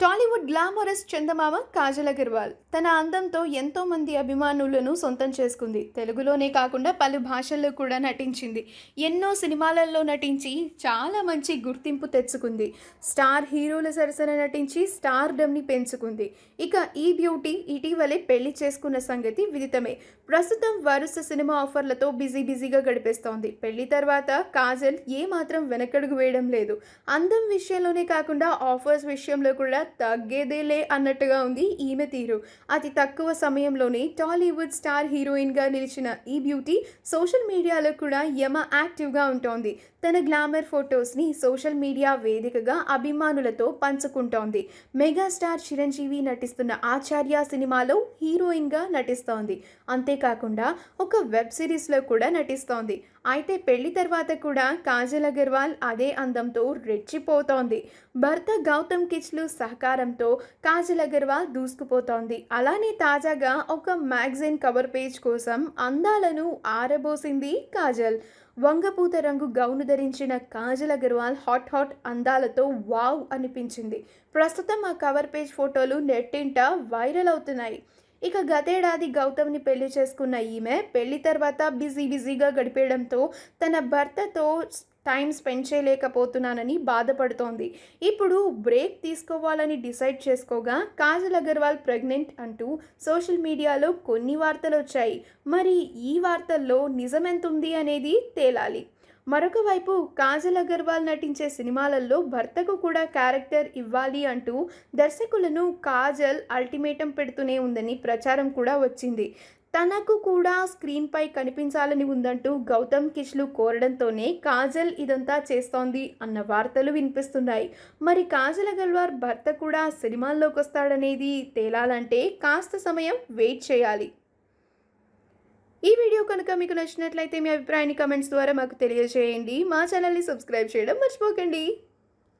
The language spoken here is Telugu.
టాలీవుడ్ గ్లామరస్ చందమామ కాజల్ అగర్వాల్ తన అందంతో ఎంతోమంది అభిమానులను సొంతం చేసుకుంది. తెలుగులోనే కాకుండా పలు భాషల్లో కూడా నటించింది. ఎన్నో సినిమాలలో నటించి చాలా మంచి గుర్తింపు తెచ్చుకుంది. స్టార్ హీరోల సరసన నటించి స్టార్ డమ్ని పెంచుకుంది. ఇక ఈ బ్యూటీ ఇటీవలే పెళ్ళి చేసుకున్న సంగతి విదితమే. ప్రస్తుతం వరుస సినిమా ఆఫర్లతో బిజీ బిజీగా గడిపేస్తోంది. పెళ్ళి తర్వాత కాజల్ ఏ మాత్రం వెనకడుగు వేయడం లేదు. అందం విషయంలోనే కాకుండా ఆఫర్స్ విషయంలో కూడా తగ్గేదేలే అన్నట్టుగా ఉంది ఈమె తీరు. అతి తక్కువ సమయంలోనే టాలీవుడ్ స్టార్ హీరోయిన్గా నిలిచిన ఈ బ్యూటీ సోషల్ మీడియాలో కూడా యమ యాక్టివ్గా ఉంటోంది. తన గ్లామర్ ఫొటోస్ని సోషల్ మీడియా వేదికగా అభిమానులతో పంచుకుంటోంది. మెగాస్టార్ చిరంజీవి నటిస్తున్న ఆచార్య సినిమాలో హీరోయిన్గా నటిస్తోంది. అంతేకాకుండా ఒక వెబ్ సిరీస్లో కూడా నటిస్తోంది. అయితే పెళ్ళి తర్వాత కూడా కాజల్ అగర్వాల్ అదే అందంతో రెచ్చిపోతోంది. భర్త గౌతమ్ కిచ్లు సహ సహకారంతో కాజల్ అగర్వాల్ దూసుకుపోతోంది. అలానే తాజాగా ఒక మ్యాగజైన్ కవర్ పేజ్ కోసం అందాలను ఆరబోసింది కాజల్. వంగపూత రంగు గౌను ధరించిన కాజల్ అగర్వాల్ హాట్ హాట్ అందాలతో వావ్ అనిపించింది. ప్రస్తుతం ఆ కవర్ పేజ్ ఫోటోలు నెట్టింట వైరల్ అవుతున్నాయి. ఇక గతేడాది గౌతమ్ని పెళ్ళి చేసుకున్న ఈమె పెళ్ళి తర్వాత బిజీ బిజీగా గడిపేయడంతో తన భర్తతో టైం స్పెండ్ చేయలేకపోతున్నానని బాధపడుతోంది. ఇప్పుడు బ్రేక్ తీసుకోవాలని డిసైడ్ చేసుకోగా కాజల్ అగర్వాల్ ప్రెగ్నెంట్ అంటూ సోషల్ మీడియాలో కొన్ని వార్తలు వచ్చాయి. మరి ఈ వార్తల్లో నిజమెంతుంది అనేది తేలాలి. మరొక వైపు కాజల్ అగర్వాల్ నటించే సినిమాలలో భర్తకు కూడా క్యారెక్టర్ ఇవ్వాలి అంటూ దర్శకులను కాజల్ అల్టిమేటం పెడుతూనే ఉందని ప్రచారం కూడా వచ్చింది. తనకు కూడా స్క్రీన్పై కనిపించాలని ఉందంటూ గౌతమ్ కిష్లు కోరడంతోనే కాజల్ ఇదంతా చేస్తోంది అన్న వార్తలు వినిపిస్తున్నాయి. మరి కాజల్ అగర్వాల్ భర్త కూడా సినిమాల్లోకి వస్తాడనేది తేలాలంటే కాస్త సమయం వెయిట్ చేయాలి. ఈ వీడియో కనుక మీకు నచ్చినట్లయితే మీ అభిప్రాయాన్ని కమెంట్స్ ద్వారా మాకు తెలియజేయండి. మా ఛానల్ని సబ్స్క్రైబ్ చేయడం మర్చిపోకండి.